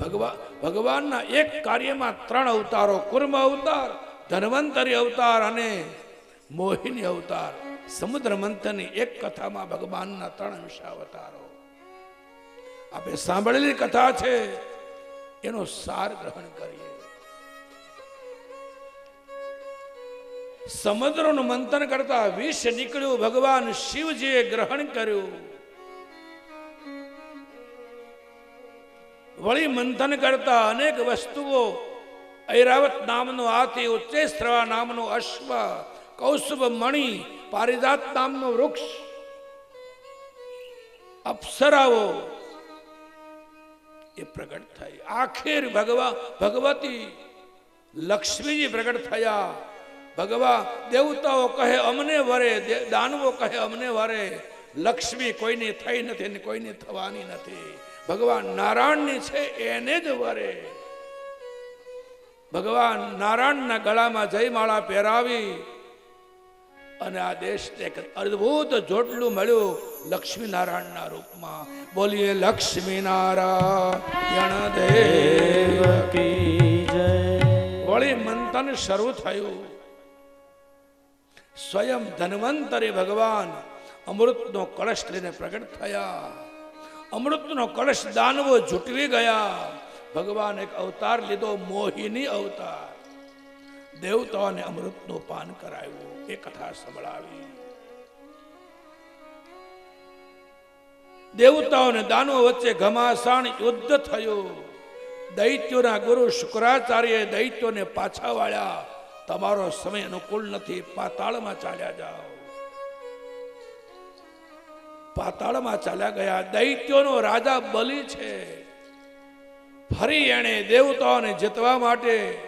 ભગવાન ભગવાનના એક કાર્યમાં ત્રણ અવતારો, કુર્મ અવતાર, ધન્વંતરી અવતાર અને મોહિની અવતાર. સમુદ્ર મંથનની એક કથામાં ભગવાનના ત્રણ અંશ અવતારો આપણે સાંભળેલી કથા છે, એનો સાર ગ્રહણ કરીએ. સમુદ્રનું મંથન કરતા વિષ નીકળ્યું, ભગવાન શિવજીએ ગ્રહણ કર્યું. વળી મંથન કરતા અનેક વસ્તુઓ ઐરાવત નામનો હાથી ઉચ્ચેસ્ત્રવા નામનો અશ્વ કૌસ્તુભ મણિ પારિજાત નામનો વૃક્ષ, અપ્સરાઓ, એ પ્રગટ થઈ. આખેર ભગવા, ભગવતી લક્ષ્મીજી પ્રગટ થયા. ભગવા, દેવતાઓ કહે, અમને વરે દાનવો કહે, અમને વરે. લક્ષ્મી કોઈની થઈ નથી ને કોઈની થવાની નથી. ભગવાન નારાયણની છે, એને જ વરે. ભગવાન નારાયણના ગળામાં જયમાળા પહેરાવી અને આ દેશને અદ્ભુત જોટલું મળ્યું લક્ષ્મીનારાયણના રૂપમાં. બોલીએ, લક્ષ્મીનારાયણ દેવ વળી મંથન શરૂ થયું. સ્વયં ધન્વંતરે ભગવાન અમૃતનો કળશ લઈને પ્રગટ થયા. અમૃતનો કળશ દાનવો જૂટવી ગયા. ભગવાન એક અવતાર લીધો, મોહિની અવતાર. દેવતાઓને અમૃતનું પાન કરાવ્યું એ કથા સંભળાવી. દેવતાઓને દાનવો વચ્ચે ઘમાસાણ યુદ્ધ થયું. દૈત્યોના ગુરુ શુક્રાચાર્ય દૈત્યોને પાછા વાળ્યા. તમારો સમય અનુકૂળ નથી, પાતાળમાં ચાલ્યા જાઓ. પાતાળમાં ચાલ્યા ગયા. દૈત્યોનો રાજા બલિ છે. ફરી એણે દેવતાઓને જીતવા માટે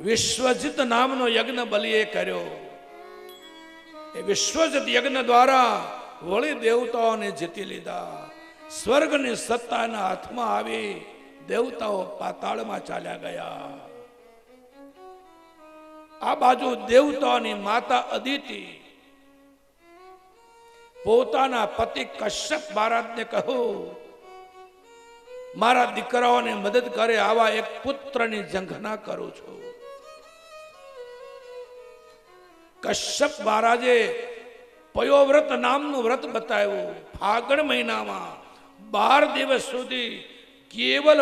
વિશ્વજીત નામનો યજ્ઞ બલિએ કર્યો. એ વિશ્વજીત યજ્ઞ દ્વારા વળી દેવતાઓને જીતી લીધા. સ્વર્ગની સત્તાના હાથમાં આવી દેવતાઓ પાતાળમાં ચાલ્યા ગયા. આ બાજુ દેવતાઓની માતા અદિતિ પોતાના પતિ કશ્યપ મહારાજને કહું, મારા દીકરાઓને મદદ કરે આવા એક પુત્રની જંઘના કરું છું. કશ્યપ મહારાજે પયોવ્રત નામનું વ્રત બતાવ્યું. ફાગણ મહિનામાં બાર દિવસ સુધી કેવલ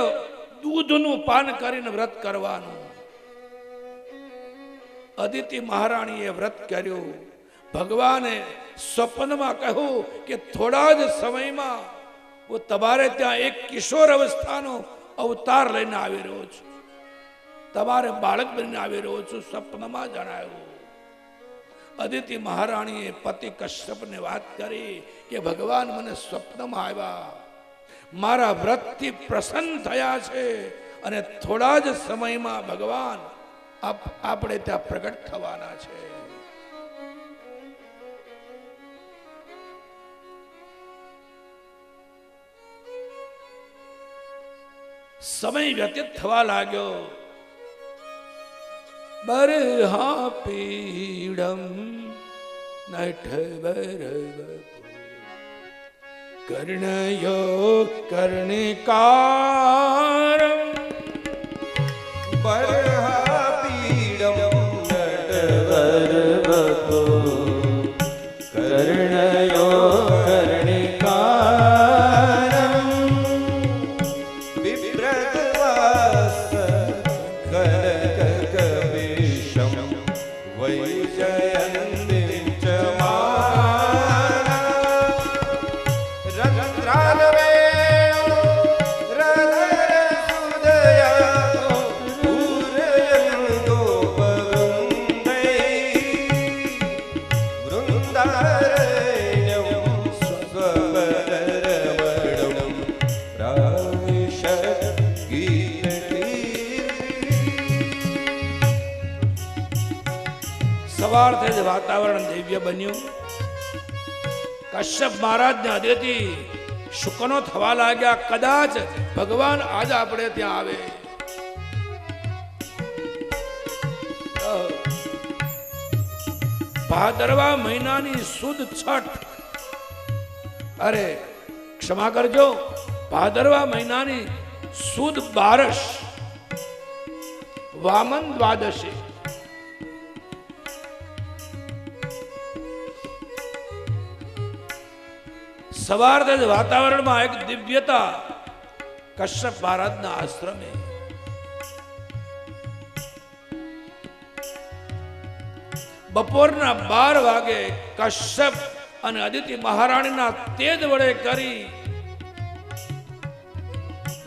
દૂધનું પાન કરીને વ્રત કરવાનું. અદિતિ મહારાણીએ વ્રત કર્યું. ભગવાને સ્વપ્નમાં કહ્યું કે થોડા જ સમયમાં હું તમારે ત્યાં એક કિશોર અવસ્થાનો અવતાર લઈને આવી રહ્યો છું. તમારે બાળક બનીને આવી રહ્યો છું, સ્વપ્નમાં જણાવ્યું અદિતિ મહારાણીએ પતિ કશ્યપને વાત કરી કે, ભગવાન, મને સ્વપ્નમાં આવ્યા. મારા વ્રતથી પ્રસન્ન થયા છે અને થોડા જ સમયમાં ભગવાન આપણે ત્યાં પ્રગટ થવાના છે. સમય વ્યતીત થવા લાગ્યો. બરહા પીડમ નઠ કર્ણયો કર્ણિકારમ સવારથી જ વાતાવરણ દિવ્ય બન્યું. કશ્યપ મહારાજને અદેથી શુકનો થવા લાગ્યા. કદાચ ભગવાન આજ આપણે ત્યાં આવે. ભાદરવા મહિનાની સુદ છઠ. અરે, ક્ષમા કરજો. ભાદરવા મહિનાની સુદ બારસ. વામન દ્વાદશી. સવારથી જ વાતાવરણમાં એક દિવ્યતા કશ્યપ મહારાજના આશ્રમે. બપોરના બાર વાગે કશ્યપ અને અદિતિ મહારાણીના તેજ વડે કરી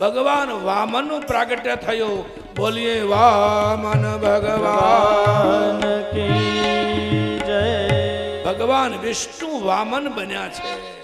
ભગવાન વામનનું પ્રાગટ્ય થયું. બોલીએ, વામન ભગવાન ભગવાન વિષ્ણુ વામન બન્યા છે.